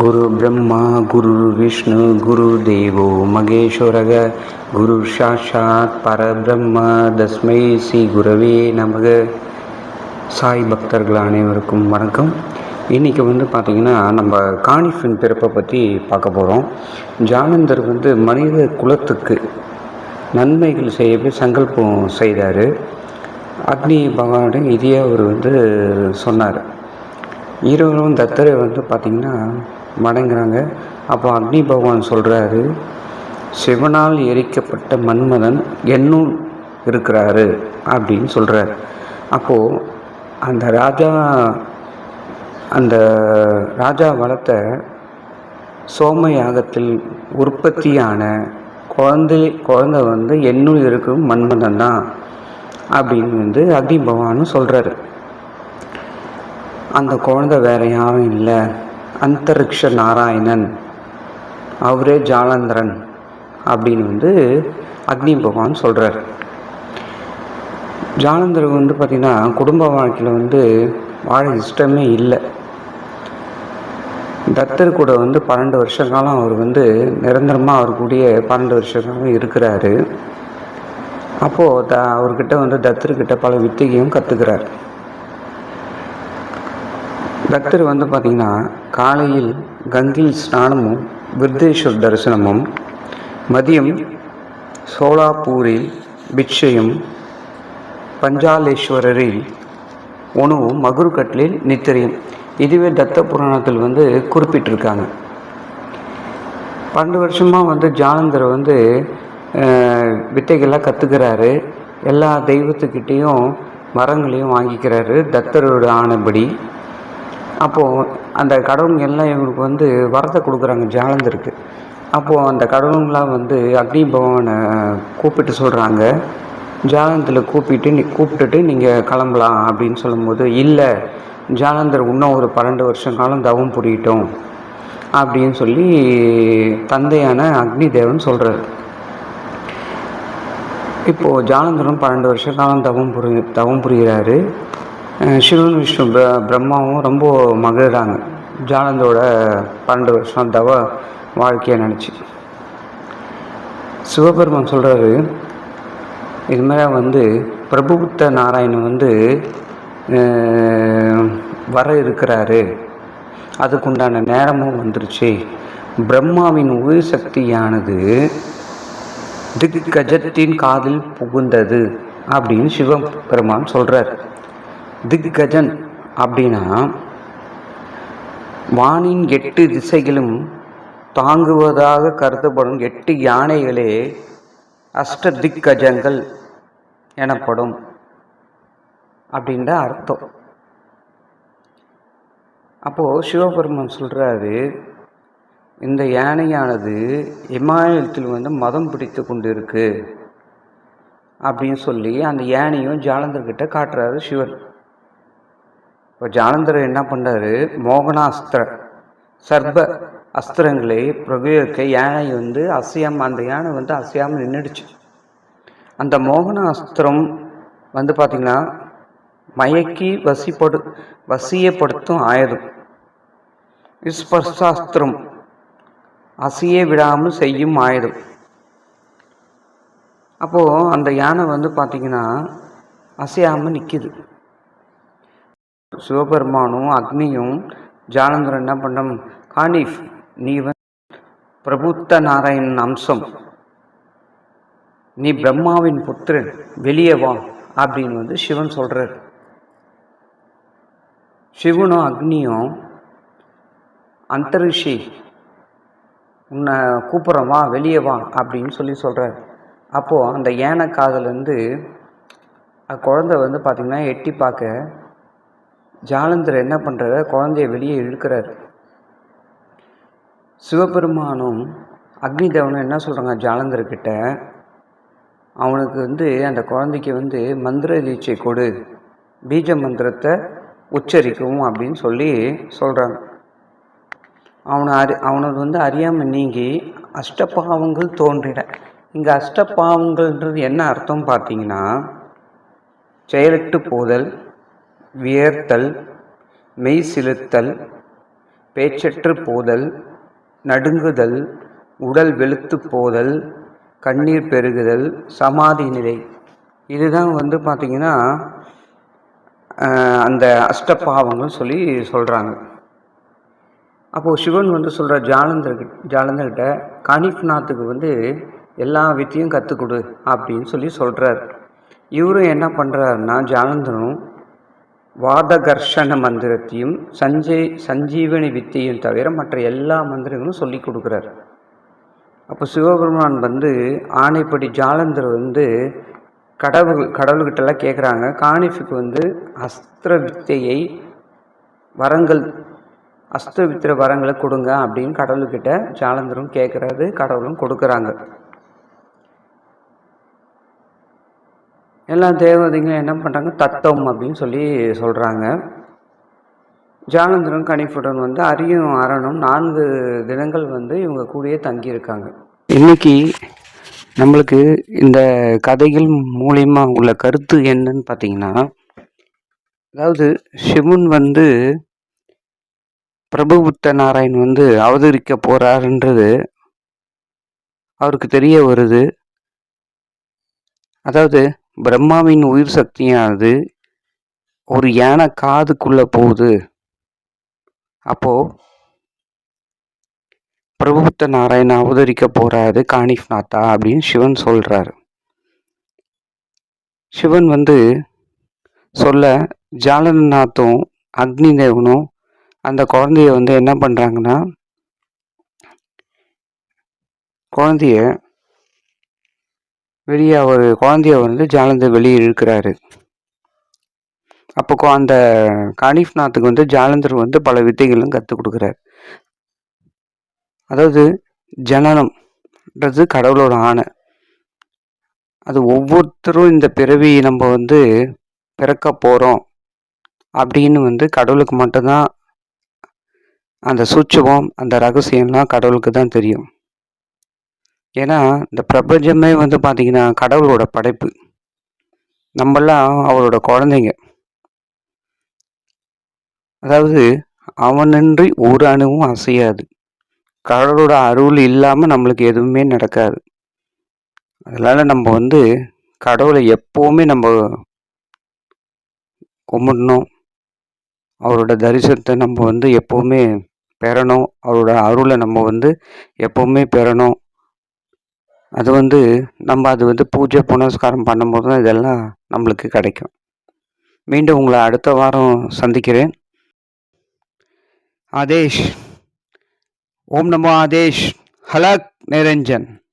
குரு பிரம்மா குரு விஷ்ணு குரு தேவோ மகேஸ்வரக. குரு சாஷாத் பரபிரம்ம தஸ்மை ஸ்ரீ குரவே நமக. சாய் பக்தர்கள் அனைவருக்கும் வணக்கம். இன்றைக்கி வந்து பார்த்திங்கன்னா நம்ம காணிஃபின் பிறப்பை பற்றி பார்க்க போகிறோம் ஜானந்தர் வந்து மனித குலத்துக்கு நன்மைகள் செய்யவே சங்கல்பம் செய்தார். அக்னி பகவானிடம் இதையே அவர் வந்து சொன்னார். இருவரும் தத்தரை வந்து பார்த்திங்கன்னா மடங்குறாங்க. அப்போ அக்னி பகவான் சொல்கிறாரு சிவனால் எரிக்கப்பட்ட மன்மதன் என்னும் இருக்கிறாரு அப்படின்னு சொல்கிறார் அப்போது அந்த ராஜா அந்த ராஜா வளர்த்த சோம யாகத்தில் உற்பத்தியான குழந்தை குழந்தை வந்து என்னுள் இருக்கும் மன்மதன் தான் அப்படின்னு வந்து அக்னி பகவானும் சொல்கிறாரு அந்த குழந்தை வேற யாரும் இல்லை. அந்தரிக்ஷ நாராயணன் அவரே ஜாலந்திரன் அப்படின்னு வந்து அக்னி பகவான் சொல்கிறார் ஜாலந்தர் வந்து பார்த்திங்கன்னா குடும்ப வாழ்க்கையில் வந்து வாழ இஷ்டமே இல்லை. தத்தர் கூட வந்து பன்னெண்டு வருஷ காலம் அவர் வந்து நிரந்தரமாக அவர் கூடிய பன்னெண்டு வருஷ காலம் இருக்கிறாரு. அப்போது த அவர்கிட்ட வந்து தத்தர்கிட்ட பல வித்தையும் கற்றுக்கிறார் பக்தர் வந்து பார்த்திங்கன்னா காலையில் கங்கில் ஸ்நானமும் விருத்தேஸ்வர் தரிசனமும் மதியம் சோலாப்பூரில் பிட்சையும் பஞ்சாலேஸ்வரரில் உணவும் மகுருக்கட்டிலில் நித்திரையும். இதுவே தத்த புராணத்தில் வந்து குறிப்பிட்டிருக்காங்க. பன்னெண்டு வருஷமாக வந்து ஜானந்தர் வந்து வித்தைகள்லாம் கற்றுக்கிறாரு எல்லா தெய்வத்துக்கிட்டேயும் மரங்களையும் வாங்கிக்கிறாரு தத்தரோட ஆனபடி அப்போது அந்த கடவுளுங்க எல்லாம் இவங்களுக்கு வந்து வரத்தை கொடுக்குறாங்க ஜாலந்தருக்கு. அப்போது அந்த கடவுளுங்களாம் வந்து அக்னி பகவானை கூப்பிட்டு சொல்கிறாங்க ஜாலந்தில் கூப்பிட்டு நீ கூப்பிட்டுட்டு நீங்கள் கிளம்பலாம் அப்படின்னு சொல்லும்போது இல்லை ஜாலந்தர் இன்னும் ஒரு பன்னெண்டு வருஷம் காலம் தவம் புரியட்டும் அப்படின்னு சொல்லி தந்தையான அக்னி தேவன் சொல்கிறார் இப்போது ஜாலந்தரும் பன்னெண்டு வருஷ காலம் தவம் புரி தவம் புரிகிறாரு. சிவன் விஷ்ணு பிர பிரம்மாவும் ரொம்ப மகிழ்கிறாங்க ஜானந்தோட பன்னெண்டு வருஷம் தவ வாழ்க்கையை நினச்சி. சிவபெருமான் சொல்கிறாரு இது மாதிரி வந்து பிரபுபுத்த நாராயணன் வந்து வர இருக்கிறாரு. அதுக்குண்டான நேரமும் வந்துருச்சு. பிரம்மாவின் உயிர் சக்தியானது திக்கஜத்தின் காதில் புகுந்தது அப்படின்னு சிவபெருமான் சொல்கிறார் திக்கஜன் அப்படின்னா வானின் எட்டு திசைகளும் தாங்குவதாக கருதப்படும் எட்டு யானைகளே அஷ்ட திக்கஜங்கள் எனப்படும் அப்படின்ற அர்த்தம். அப்போது சிவபெருமன் சொல்கிறாரு இந்த யானையானது இமாலயத்தில் வந்து மதம் பிடித்து கொண்டு இருக்குது அப்படின்னு சொல்லி அந்த யானையும் ஜாலந்தர்கிட்ட காட்டுறாரு சிவன். இப்போ ஜானந்தர் என்ன பண்ணுறாரு மோகனாஸ்திர சர்ப அஸ்திரங்களை பிரயோகிக்க யானை வந்து அசையாமல் அந்த யானை வந்து அசையாமல் நின்றுடுச்சு அந்த மோகன அஸ்திரம் வந்து பார்த்திங்கன்னா மயக்கி வசிப்படு வசியப்படுத்தும் ஆயுதம். ஸ்பர்சாஸ்திரம் அசையே விடாமல் செய்யும் ஆயுதம். அப்போது அந்த யானை வந்து பார்த்திங்கன்னா அசையாமல் நிற்கிது சிவபெருமானும் அக்னியும் ஜாலந்தரம் என்ன பண்ணோம் காணிஃப் நீ வந்து பிரபுத்த நாராயணன் அம்சம். நீ பிரம்மாவின் புத்திரன் வெளியே வா அப்படின்னு வந்து சிவன் சொல்கிறார் சிவனும் அக்னியும் அந்தரிஷி உன்னை கூப்பிட்றோம் வா வெளியே வா அப்படின்னு சொல்லி சொல்கிறார் அப்போது அந்த ஏனை காதலேருந்து குழந்தை வந்து பார்த்திங்கன்னா எட்டி பார்க்க ஜாலந்தர் என்ன பண்ணுறாரு குழந்தைய வெளியே இழுக்கிறார். சிவபெருமானும் அக்னி தேவனும் என்ன சொல்கிறாங்க ஜாலந்தர்கிட்ட? அவனுக்கு வந்து அந்த குழந்தைக்கு வந்து மந்திர தீட்சை கொடு. பீஜ மந்திரத்தை உச்சரிக்கவும் அப்படின்னு சொல்லி சொல்கிறாங்க அவனை அறி அவனுக்கு வந்து அறியாமல் நீங்கி அஷ்டபாவங்கள் தோன்றிட இங்கே அஷ்டபாவங்கள்ன்றது என்ன அர்த்தம் பார்த்தீங்கன்னா செயலிட்டு போதல் வியர்த்தல் மெய்சிலுத்தல் பேச்சற்று போதல் நடுங்குதல் உடல் வெளுத்து போதல் கண்ணீர் பெருகுதல் சமாதி நிலை. இதுதான் வந்து பார்த்திங்கன்னா அந்த அஷ்டபாவங்கள் சொல்லி சொல்கிறாங்க அப்போது சிவன் வந்து சொல்கிற ஜாலந்தர்கிட்ட ஜாலந்தர்கிட்ட காணிஃப்நாத்துக்கு வந்து எல்லா வித்தையும் கற்றுக் கொடு அப்படின்னு சொல்லி சொல்கிறார் இவரும் என்ன பண்ணுறாருன்னா ஜாலந்தரும் வாதகர்ஷண மந்திரத்தையும் சஞ்சய் சஞ்சீவனி வித்தையும் தவிர மற்ற எல்லா மந்திரங்களும் சொல்லி கொடுக்குறாரு. அப்போ சிவபெருமான் வந்து ஆணைப்படி ஜாலந்தர் வந்து கடவுள் கடவுள்கிட்டலாம் கேட்குறாங்க காணிஃபுக்கு வந்து அஸ்திர வித்தையை வரங்கள் அஸ்திர வித்திர வரங்களை கொடுங்க அப்படின்னு கடவுள்கிட்ட ஜாலந்தரும் கேட்குறாரு கடவுளும் கொடுக்குறாங்க. எல்லா தேவதைங்களும் என்ன பண்ணுறாங்க தத்தம் அப்படின்னு சொல்லி சொல்கிறாங்க ஜாலந்தரும் கணிப்புடன் வந்து அரியும் அரணும் நான்கு தினங்கள் வந்து இவங்க கூடயே தங்கியிருக்காங்க. இன்னைக்கு நம்மளுக்கு இந்த கதைகள் மூலியமா உள்ள கருத்து என்னன்னு பார்த்தீங்கன்னா அதாவது சிவன் வந்து பிரபுபுத்த நாராயண் வந்து அவதரிக்க போகிறாருன்றது அவருக்கு தெரிய வருது. அதாவது பிரம்மாவின் உயிர் சக்தியானது ஒரு யானை காதுக்குள்ள போகுது. அப்போ பிரபுத்த நாராயண அவதரிக்க போறாரு காணிஃப்நாத்தா அப்படின்னு சிவன் சொல்றாரு. சிவன் வந்து சொல்ல ஜாலநாத்தும் அக்னி தேவனும் அந்த குழந்தைய வந்து என்ன பண்றாங்கன்னா குழந்தைய வெளியே அவர் குழந்தைய வந்து ஜாலந்தர் வெளியே இருக்கிறாரு அப்போ அந்த காணிஃப்நாத்துக்கு வந்து ஜாலந்தர் வந்து பல வித்தைகளும் கற்றுக் கொடுக்குறாரு. அதாவது ஜனனம்ன்றது கடவுளோட ஆணை. அது ஒவ்வொருத்தரும் இந்த பிறவி நம்ம வந்து பிறக்க போகிறோம் அப்படின்னு வந்து கடவுளுக்கு மட்டும்தான் அந்த சூட்சமம் அந்த ரகசியம்லாம் கடவுளுக்கு தான் தெரியும். ஏன்னா இந்த பிரபஞ்சமே வந்து பார்த்திங்கன்னா கடவுளோட படைப்பு. நம்மெல்லாம் அவரோட குழந்தைங்க. அதாவது அவனின்றி ஒரு அணுவும் அசையாது. கடவுளோட அருள் இல்லாமல் நம்மளுக்கு எதுவுமே நடக்காது. அதனால் நம்ம வந்து கடவுளை எப்போவுமே நம்ம கும்பிடணும். அவரோட தரிசனத்தை நம்ம வந்து எப்போவுமே பெறணும். அவரோட அருளை நம்ம வந்து எப்போவுமே பெறணும். அது வந்து நம்ம அது வந்து பூஜை புனஸ்காரம் பண்ணும்போது தான் இதெல்லாம் நம்மளுக்கு கிடைக்கும். மீண்டும் உங்களை அடுத்த வாரம் சந்திக்கிறேன். ஆதேஷ். ஓம் நமோ ஆதேஷ். ஹலக் நிரஞ்சன்.